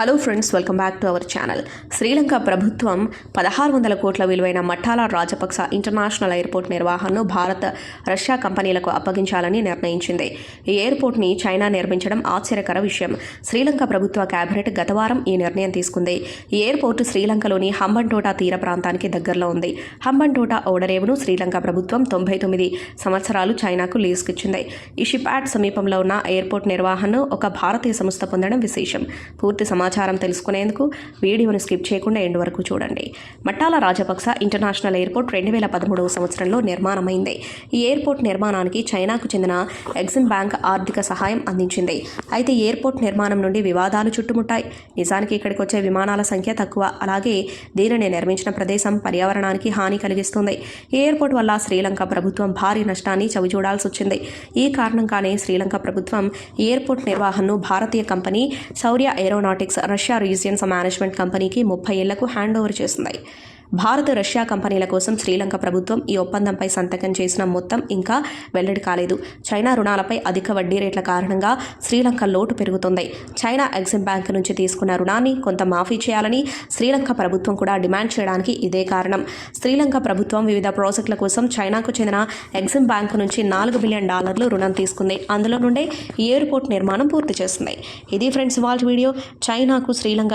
Hello friends welcome back to our channel Sri Lanka ప్రభుత్వం పదహారు వందల కోట్ల విలువైన మఠాల రాజపక్స ఇంటర్నేషనల్ ఎయిర్పోర్ట్ నిర్వహణను భారత రష్యా కంపెనీలకు అప్పగించాలని నిర్ణయించింది. ఈ ఎయిర్పోర్ట్ని చైనా నిర్మించడం ఆశ్చర్యకర విషయం. శ్రీలంక ప్రభుత్వ కేబినెట్ గత వారం ఈ నిర్ణయం తీసుకుంది. ఈ ఎయిర్పోర్ట్ శ్రీలంకలోని హంబన్టోటా తీర ప్రాంతానికి దగ్గరలో ఉంది. హంబన్టోటా ఓడరేవును శ్రీలంక ప్రభుత్వం తొంభై తొమ్మిది సంవత్సరాలు చైనాకు లీజుకిచ్చింది. ఈ షిప్యాడ్ సమీపంలో ఉన్న ఎయిర్పోర్ట్ నిర్వహణను ఒక భారతీయ సంస్థ పొందడం విశేషం. పూర్తి సమాచారం తెలుసుకునేందుకు వీడియోను స్కిప్ చేయకుండా ఎండ్ వరకు చూడండి. మట్టాల రాజపక్స ఇంటర్నేషనల్ ఎయిర్పోర్ట్ రెండు వేల పదమూడవ సంవత్సరంలో నిర్మాణమైంది. ఈ ఎయిర్పోర్ట్ నిర్మాణానికి చైనాకు చెందిన ఎగ్జిమ్ బ్యాంక్ ఆర్థిక సహాయం అందించింది. అయితే ఎయిర్పోర్ట్ నిర్మాణం నుండి వివాదాలు చుట్టుముట్టాయి. నిజానికి ఇక్కడికి వచ్చే విమానాల సంఖ్య తక్కువ. అలాగే దీనిని నిర్మించిన ప్రదేశం పర్యావరణానికి హాని కలిగిస్తుంది. ఈ ఎయిర్పోర్ట్ వల్ల శ్రీలంక ప్రభుత్వం భారీ నష్టాన్ని చవిచూడాల్సి వచ్చింది. ఈ కారణంగానే శ్రీలంక ప్రభుత్వం ఎయిర్పోర్ట్ నిర్వహణను భారతీయ company Shaurya aeronautics Russia regions management కంపెనీకి ముప్పై ఏళ్ళకు హ్యాండ్ ఓవర్ చేసింది. భారత రష్యా కంపెనీల కోసం శ్రీలంక ప్రభుత్వం ఈ ఒప్పందంపై సంతకం చేసిన మొత్తం ఇంకా వెల్లడి కాలేదు. చైనా రుణాలపై అధిక వడ్డీ రేట్ల కారణంగా శ్రీలంక లోటు పెరుగుతుంది. చైనా ఎగ్జిమ్ బ్యాంక్ నుంచి తీసుకున్న రుణాన్ని కొంత మాఫీ చేయాలని శ్రీలంక ప్రభుత్వం కూడా డిమాండ్ చేయడానికి ఇదే కారణం. శ్రీలంక ప్రభుత్వం వివిధ ప్రాజెక్టుల కోసం చైనాకు చెందిన ఎగ్జిమ్ బ్యాంక్ నుంచి నాలుగు బిలియన్ డాలర్లు రుణం తీసుకుంది. అందులో నుండే ఈ ఎయిర్పోర్ట్ నిర్మాణం పూర్తి చేస్తుంది. ఇది ఫ్రెండ్స్ వాళ్ళ వీడియో. చైనాకు శ్రీలంక